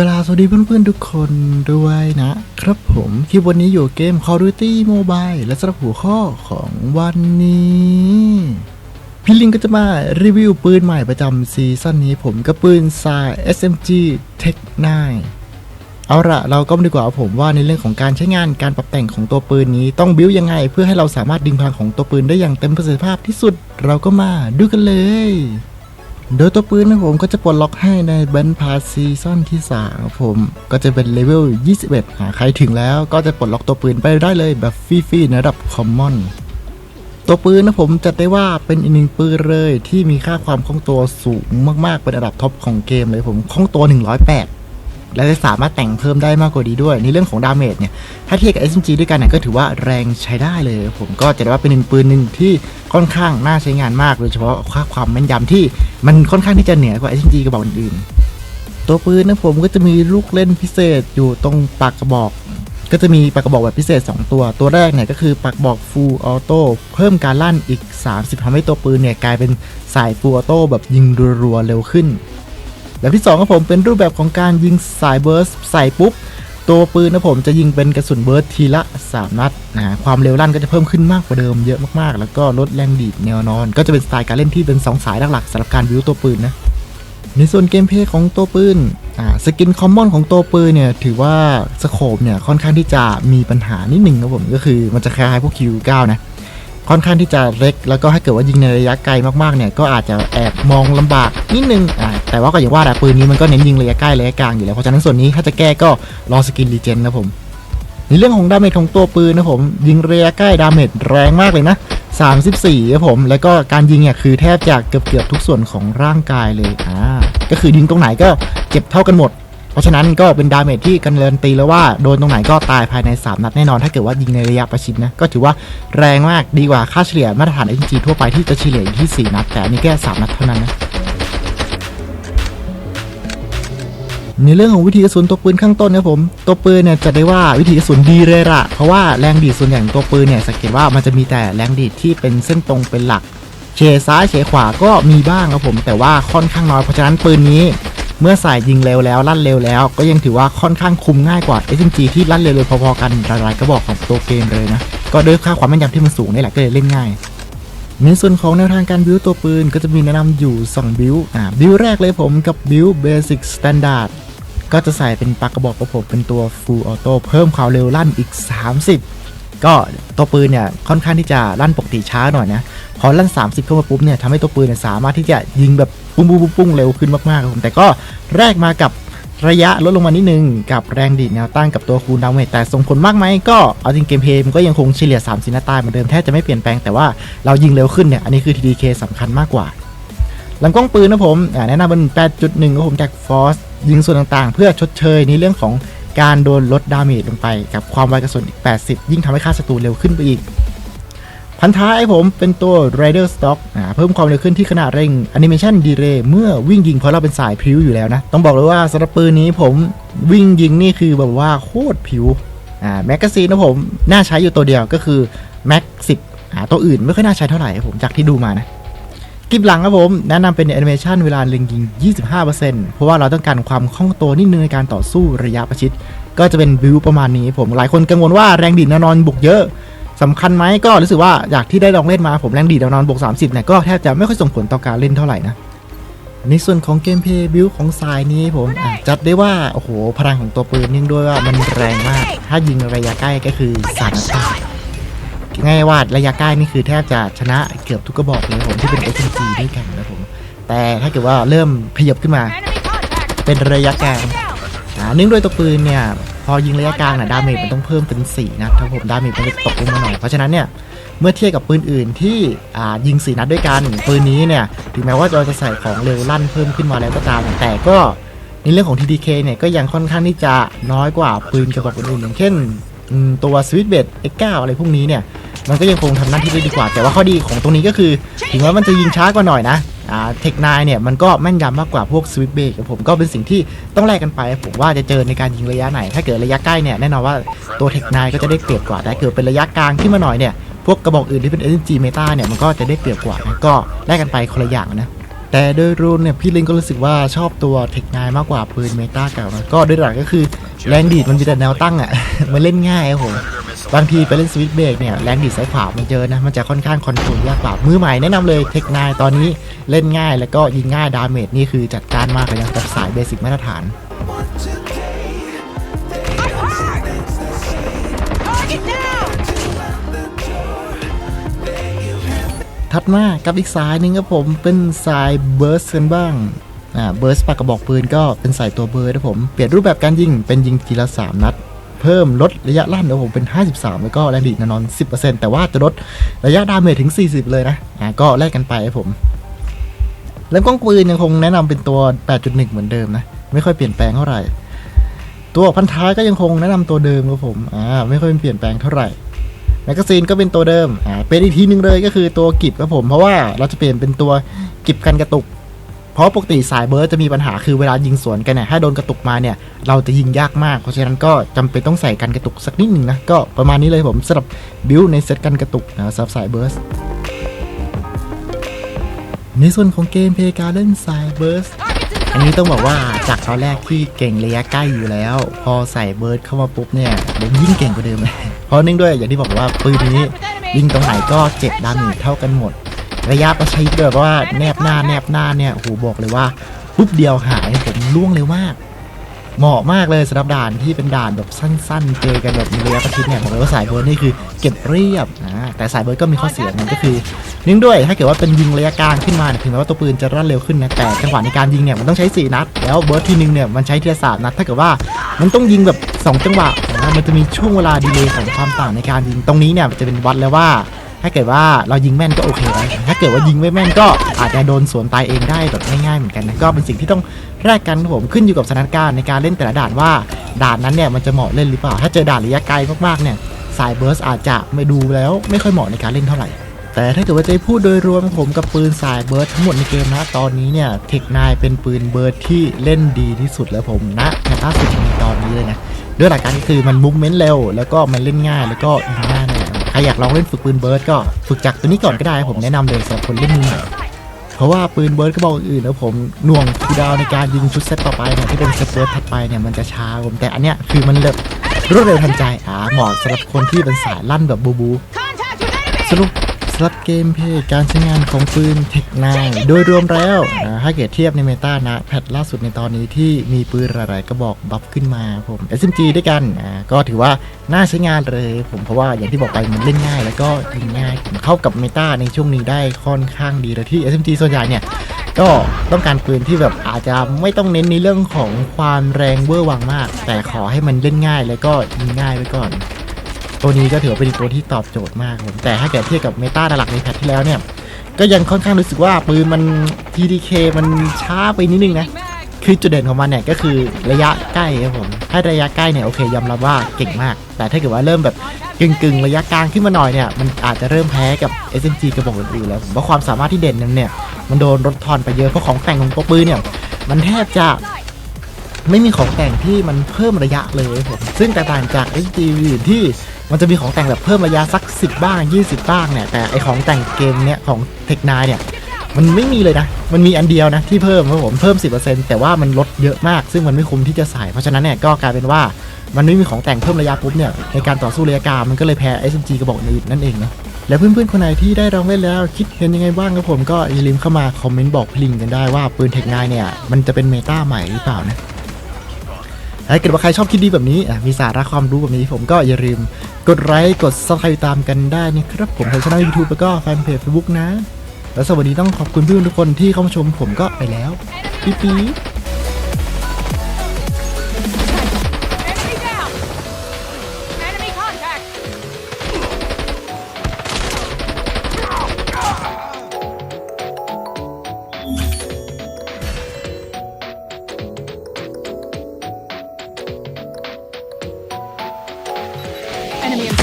กราสวัสดีเพื่อนๆทุกคนด้วยนะครับผม คลิปวันนี้อยู่เกม Call of Duty Mobile และสำหรับหัวข้อของวันนี้พี่ลิงก็จะมารีวิวปืนใหม่ประจำซีซั่นนี้ผมก็ปืนสาย SMG Tech 9เอาละเราก็มาดีกว่าผมว่าในเรื่องของการใช้งานการปรับแต่งของตัวปืนนี้ต้องบิ้วยังไง เพื่อให้เราสามารถดึงพลังของตัวปืนได้อย่างเต็มประสิทธิภาพที่สุด เราก็มาดูกันเลย โดยตัวปืนนะผมก็จะปลดล็อกให้ในแบนพาซีซั่นที่3ครับผมก็จะเป็นเลเวล 21 หาใครถึงแล้วก็จะปลดล็อกตัวปืนไปได้เลยแบบฟรีๆในระดับคอมมอนตัวปืนนะผมจัดได้ว่าเป็นอีกหนึ่งปืนเลยที่มีค่าความคล่องตัวสูงมากๆเป็นระดับท็อปของเกมเลยผมคล่องตัว 108 และจะสามารถแต่งเพิ่มได้มากกว่านี้ด้วย ในเรื่องของดาเมจเนี่ย ถ้าเทียบกับ SMG ด้วยกันเนี่ยก็ถือว่าแรงใช้ได้เลย ผมก็จะได้ว่าเป็นหนึ่งปืนหนึ่งที่ค่อนข้างน่าใช้งานมาก โดยเฉพาะค่าความแม่นยำที่มันค่อนข้างที่จะเหนือกว่า SMG กระบอกอื่นๆตัวปืนนะผมก็จะมีลูกเล่นพิเศษอยู่ตรงปากกระบอกก็จะมีปากกระบอกแบบพิเศษ 2 ตัว ตัวแรกเนี่ยก็คือปากกระบอก Full Auto เพิ่มการลั่นอีก 30ทำให้ตัวปืนเนี่ยกลายเป็นสาย Full Auto แบบยิงรัวๆเร็วขึ้น แบบที่2ครับผมเป็นรูปแบบของการยิงสายเบิร์สใส่ปุ๊บ ตัวปืนนะผมจะยิงเป็นกระสุนเบิร์สทีละ 3 นัดนะความเร็วลั่นก็จะเพิ่มขึ้นมากกว่าเดิมเยอะมากๆ แล้วก็ลดแรงดีดแนวนอน ก็จะเป็นสไตล์การเล่นที่เป็น 2 สายหลักๆสำหรับการวิวตัวปืนนะในส่วนเกมเพย์ของตัวปืนสกินคอมมอนของตัวปืนเนี่ยถือว่าสโคปเนี่ยค่อนข้างที่จะมีปัญหานิดหนึ่งครับผมก็คือมันจะคล้ายพวก Q9 นะค่อนข้างที่จะเล็ก แล้วก็ถ้าเกิดว่ายิงในระยะไกลมากๆเนี่ยก็อาจจะแอบมองลำบากนิดนึงอ่า แต่ว่าก็อย่างว่าแหละปืนนี้มันก็เน้นยิงระยะใกล้ระยะกลางอยู่แล้ว เพราะฉะนั้นส่วนนี้ถ้าจะแก้ก็รอสกินรีเจนนะผมในเรื่องของดาเมจของตัวปืนนะผมยิงระยะใกล้ดาเมจแรงมากเลยนะ 34ครับผมแล้วก็การยิงเนี่ยคือแทบจะเกือบเกือบทุกส่วนของร่างกายเลยอ่าก็คือยิงตรงไหนก็เจ็บเท่ากันหมด เพราะฉะนั้นก็เป็นดาเมจที่กันเรนตีแล้วว่าโดนตรงไหนก็ตายภายใน 3 นัดแน่นอน ถ้าเกิดว่ายิงในระยะประชิดนะก็ถือว่าแรงมากดีกว่าค่าเฉลี่ยมาตรฐาน SG ทั่วไปที่จะเฉลี่ยอยู่ที่ 4 นัด แต่นนี้แค่3นัดเท่านั้นนะ ในเรื่องของวิธีกระสุนตัวปืนข้างต้นนะผมตัวปืนเนี่ยจะได้ว่าวิธีกระสุนดีเลยละเพราะว่าแรงดีดส่วนใหญ่ของตัวปืนเนี่ยสังเกตว่ามันจะมีแต่แรงดีดที่เป็นเส้นตรงเป็นหลักเฉซ้ายเฉขวาก็มีบ้างครับผม แต่ว่าค่อนข้างน้อยเพราะฉะนั้นปืนนี้ เมื่อใส่ยิงเร็วแล้วลั่นเร็วแล้ว ก็ยังถือว่าค่อนข้างคุมง่ายกว่า SMG ที่ลั่นเร็วๆพอๆกันหลายๆกระบอกของตัวเกมเลยนะก็ด้วยค่าความแม่นยำที่มันสูงนี่แหละก็เลยเล่นง่ายในส่วนของแนวทางการบิวตัวปืนก็จะมีแนะนำอยู่ 2 บิวอ่าบิวแรกเลยผมกับบิว Basic Standard ก็ ก็จะใส่เป็นปากกระบอกของผมเป็นตัว Full Auto เพิ่มความเร็วลั่นอีก 30 ก็ตัวปืนเนี่ยค่อนข้างที่จะลั่นปกติช้าหน่อยนะพอลั่น 30 เข้ามาปุ๊บเนี่ยทำให้ตัวปืนเนี่ยสามารถที่จะยิงแบบปุ้งปุ้งปุ้งปุ้งเร็วขึ้นมากๆครับผมแต่ก็แรกมากับระยะลดลงมานิดนึง กับแรงดีดแนวต้านกับตัวคูลดาวเมจแต่ส่งผลมากไหมก็เอาจริงเกมเพลย์มันก็ยังคงเฉลี่ย3สินาตายเหมือนเดิมแทบจะไม่เปลี่ยนแปลงแต่ว่าเรายิงเร็วขึ้นเนี่ยอันนี้คือ TDK สำคัญมากกว่า ลำกล้องปืนนะผมแนะนำเป็น 8.1ครับผมจาก Force ยิงส่วนต่างๆ เพื่อชดเชยในเรื่องของการโดนลดดาเมจลงไป กับความไวกระสุนอีก 80 ยิ่งทำให้ค่าศัตรูเร็วขึ้นไปอีก พันท้ายผมเป็นตัว Rider Stock อ่าเพิ่มความเร็วขึ้นที่ขนาดเร่ง Animation Delay เมื่อวิ่งยิงเพราะเราเป็นสายพิ้วอยู่แล้วนะ ต้องบอกเลยว่าสำหรับปืนนี้ผมวิ่งยิงนี่คือแบบว่าโคตรผิวแมกกาซีนนะผมน่าใช้อยู่ตัวเดียวก็คือ Mac 10อ่าตัวอื่นไม่ค่อยน่าใช้เท่าไหร่ผมจากที่ดูมานะ คลิปหลังครับผม แนะนำเป็นแอนิเมชันเวลาเล็งยิง 25%เพราะว่าเราต้องการความคล่องตัวนิดนึงในการต่อสู้ระยะประชิด ก็จะเป็นบิวประมาณนี้ผมหลายคนกังวลว่าแรงดีดแนวนอนบุกเยอะสำคัญไหมก็รู้สึกว่าอยากที่ได้ลองเล่นมาผมแรงดีดแนวนอนบวก 30เนี่ยก็แทบจะไม่ค่อยส่งผลต่อการเล่นเท่าไหร่นะในส่วนของเกมเพย์บิวของสายนี้ผมจัดได้ว่า โอ้โห พลังของตัวปืนนิ่งด้วยว่ามันแรงมาก ถ้ายิงระยะใกล้ก็คือสารพัด ง่ายว่าระยะใกล้นี่คือแทบจะชนะเกือบทุกกระบอกเลยผมที่เป็น SMG ด้วยกันนะผมแต่ถ้าเกิดว่าเริ่มขยับขึ้นมา เป็นระยะกลางเนื่องด้วยตัวปืนเนี่ยพอยิงระยะกลางน่ะดาเมจมันต้องเพิ่มเป็น4นัดครับผมดาเมจมันจะตกลงมาหน่อยเพราะฉะนั้นเนี่ยเมื่อเทียบกับปืนอื่นที่ยิง4นัดด้วยกันปืนนี้เนี่ยถึงแม้ว่าเราจะใส่ของเร็วลั่นเพิ่มขึ้นมาแล้วก็ตามแต่ก็ในเรื่องของ TDK เนี่ยก็ยังค่อนข้างที่จะน้อยกว่าปืนกระบอกอื่นๆอย่างเช่น ตัว Switch b a t X9 อะไรพวกนี้เนี่ย มันก็ยังคงทำหน้าที่ได้ดีกว่า แต่ว่าข้อดีของตรงนี้ก็คือ ถึงแม้มันจะยิงช้ากว่าหน่อยนะเทคนายเนี่ยมันก็แม่นยำมากกว่าพวกสวิตเบรกผมก็เป็นสิ่งที่ต้องแลกกันไป ผมว่าจะเจอในการยิงระยะไหน ถ้าเกิดระยะใกล้เนี่ยแน่นอนว่าตัวเทคนายก็จะได้เปรียบกว่าแต่เกิดเป็นระยะกลางขึ้นมาหน่อยเนี่ยพวกกระบอกอื่นที่เป็น SMG Meta เนี่ยมันก็จะได้เปรียบกว่านะก็แลกกันไปคนละอย่างนะแต่โดยรวมเนี่ยพี่ลิงก็รู้สึกว่าชอบตัวเทคไนมากกว่าปืนเมตาเก่านะก็โดยหลักก็คือ แรงดีดมันมีแต่แนวตั้งอะ มันเล่นง่ายครับผมบางทีไปเล่นสวิตเบรกเนี่ยแรงดีดซ้ายขวามันเจอนะมันจะค่อนข้างคอนโทรลยากกว่ามือใหม่แนะนำเลยเทคไนตอนนี้เล่นง่ายแล้วก็ยิงง่ายดาเมจนี่คือจัดการมากเลยนะกับสายเบสิกมาตรฐานถัดมากับอีกสายหนึ่งครับผมเป็นสายเบิร์สกันบ้าง อ่าเบิร์สปากกระบอกปืนก็เป็นใสายตัวเบิร์นะผมเปลี่ยนรูปแบบการยิงเป็นยิงทีละ 3 นัด เพิ่มลดระยะลั่นนะผมเป็น 53 แล้วก็แรงดีดแน่นอน 10%แต่ว่าจะลดระยะดาเมจถึง 40 เลยนะอ่าก็แลกกันไปครับผมแล้วกล้องปืนยังคงแนะนำเป็นตัว 8.1 เหมือนเดิมนะ ไม่ค่อยเปลี่ยนแปลงเท่าไหร่ ตัวพันท้ายก็ยังคงแนะนำตัวเดิมครับผม อ่า ไม่ค่อยเปลี่ยนแปลงเท่าไหร่ แมกกาซีนก็เป็นตัวเดิม อ่า เป็นอีกทีหนึ่งเลยก็คือตัวกิบครับผม เพราะว่าเราจะเปลี่ยนเป็นตัวกิบกันกระตุก เพราะปกติสายเบิร์ดจะมีปัญหาคือเวลายิงสวนกันเนี่ยถ้าโดนกระตุกมาเนี่ยเราจะยิงยากมาก เพราะฉะนั้นก็จำเป็นต้องใส่กันกระตุกสักนิดหนึ่งนะก็ประมาณนี้เลยผมสำหรับบิวในเซตกันกระตุกนะสำหรับสายเบิร์สในส่วนของเกมเพลย์การเล่นสายเบิร์สอันนี้ต้องบอกว่าจากตอนแรกที่เก่งระยะใกล้อยู่แล้ว พอใส่เบิร์ดเข้ามาปุ๊บเนี่ยเดี๋ยวยิ่งเก่งกว่าเดิมเลยเพราะเนื่องด้วยอย่างที่บอกว่าปืนนี้ยิงตรงไหนก็เจ็บดาเมจเท่ากันหมด ระยะประชิดแบบว่าแนบหน้าแนบหน้าเนี่ยโหบอกเลยว่าปุ๊บเดียวหายผมล่วงเร็วมากเหมาะมากเลยสำหรับด่านที่เป็นด่านแบบสั้นๆ เจอกันแบบระยะประชิดเนี่ยบอกเลยว่าสายเบิร์ดนี่คือเก็บเรียบนะแต่สายเบิร์ดก็มีข้อเสียมันก็คือเนื่องด้วยถ้าเกิดว่าเป็นยิงระยะกลางขึ้นมาถึงแม้ว่าตัวปืนจะรั่นเร็วขึ้นนะแต่จังหวะในการยิงเนี่ยมันต้องใช้ 4 นัด แล้วเบิร์ดทีนึงเนี่ยมันใช้ทีละสามนัดถ้าเกิดว่ามันต้องยิงแบบ 2 จังหวะนะมันจะมีช่วงเวลาดีเลย์ของความต่างในการยิงตรงนี้เนี่ยจะเป็นวัดแล้วว่า ถ้าเกิดว่าเรายิงแม่นก็โอเคแล้วถ้าเกิดว่ายิงไม่แม่นก็อาจจะโดนสวนตายเองได้แบบง่ายๆเหมือนกันนะก็เป็นสิ่งที่ต้องแลกกันครับผมขึ้นอยู่กับสถานการณ์ในการเล่นแต่ละด่านว่าด่านนั้นเนี่ยมันจะเหมาะเล่นหรือเปล่า ถ้าเจอด่านระยะไกลมากๆเนี่ยสายเบิร์สอาจจะไม่ดูแล้วไม่ค่อยเหมาะในการเล่นเท่าไหร่แต่ถ้าเกิดว่าจะพูดโดยรวมผมกับปืนสายเบิร์ดทั้งหมดในเกมนะตอนนี้เนี่ยเทคนายเป็นปืนเบิร์ดที่เล่นดีที่สุดแล้วผมนะแพทล่าสุดในตอนนี้เลยนะด้วยหลักการก็คือมันมุกเมนต์เร็ว แล้วก็มันเล่นง่ายแล้วก็ยิงง่าย รอยากลองเล่นฝึกปืนเบิร์ดก็ฝึกจากตัวนี้ก่อนก็ได้ผมแนะนำเลยสำหรับคนเล่นมือใหม่เพราะว่าปืนเบิร์ดก็บอกอื่นแล้วผมหน่วงคูลดาวน์ในการยิงชุดเซตต่อไปเนี่ยที่เป็นเซตเบิร์ดถัดไปเนี่ยมันจะช้าผมแต่อันเนี้ยคือมันแบบรวดเร็วทันใจอ่าเหมาะสำหรับคนที่เป็นสายลั่นแบบบูบู Contact with enemy! สรุปสำหรับเกมเพลย์การใช้งานของปืนเทคไนโดยรวมแล้วอ่าถ้าเกิดเทียบในเมตานะแพทล่าสุดในตอนนี้ที่มีปืนหลายๆกระบอกบัฟขึ้นมาผม SMG ด้วยกันอ่าก็ถือว่าน่าใช้งานเลยผมเพราะว่าอย่างที่บอกไปมันเล่นง่าย แล้วก็ยิงง่ายเข้ากับเมตาในช่วงนี้ได้ค่อนข้างดีเลยที่ SMG ส่วนใหญ่เนี่ยก็ต้องการปืนที่แบบอาจจะไม่ต้องเน้นในเรื่องของความแรงเวอร์วังมาก แต่ขอให้มันเล่นง่ายแล้วก็ยิงง่ายไว้ก่อน ตัวนี้ก็ถือว่าเป็นตัวที่ตอบโจทย์มากผมแต่ถ้าเกิดเทียบกับเมตาหลักในแพทที่แล้วเนี่ย ก็ยังค่อนข้างรู้สึกว่าปืนมัน TDK มันช้าไปนิดนึงนะ คือจุดเด่นของมันเนี่ยก็คือระยะใกล้ครับผม ถ้าระยะใกล้เนี่ยโอเคยอมรับว่าเก่งมาก แต่ถ้าเกิดว่าเริ่มแบบกึ่งกึ่งๆ ระยะกลางขึ้นมาหน่อยเนี่ย มันอาจจะเริ่มแพ้กับ SMG กระบอกอื่นๆแล้วผมว่าความสามารถที่เด่นนั้นเนี่ย มันโดนลดทอนไปเยอะเพราะของแต่งของตัวปืนเนี่ย มันแทบจะไม่มีของแต่งที่มันเพิ่มระยะเลยผมซึ่งแตกต่างจาก SG อื่นที่ มันจะมีของแต่งแบบเพิ่มระยะสัก 10 บ้าง 20 บ้างเนี่ย แต่ไอของแต่งเกมเนี่ยของเทคนาเนี่ย มันไม่มีเลยนะ มันมีอันเดียวนะที่เพิ่มครับผมเพิ่ม 10%แต่ว่ามันลดเยอะมาก ซึ่งมันไม่คุ้มที่จะใส่เพราะฉะนั้นเนี่ยก็กลายเป็นว่ามันไม่มีของแต่งเพิ่มระยะปุ๊บเนี่ยในการต่อสู้ระยะกลางมันก็เลยแพ้ SMG กระบอกอื่นนั่นเองนะแล้วเพื่อนๆคนไหนที่ได้ลองเล่นแล้วคิดเห็นยังไงบ้างครับผมก็อย่าลืมเข้ามาคอมเมนต์บอกพลิงกันได้ว่าปืนเทคไนเนี่ยมันจะเป็นเมตาใหม่หรือเปล่านะ ถ้าเกิดว่าใครชอบคลิปดีแบบนี้มีสาระความรู้แบบนี้ผมก็อย่าลืมกดไลค์กดซับสไครต์ตามกันได้นะครับผมทางช่องยูทูบแล้วก็แฟนเพจเฟซบุ๊กนะ แล้วสวัสดีต้องขอบคุณเพื่อนทุกคนที่เข้ามาชมผมก็ไปแล้วปี๊ปี enemy oh.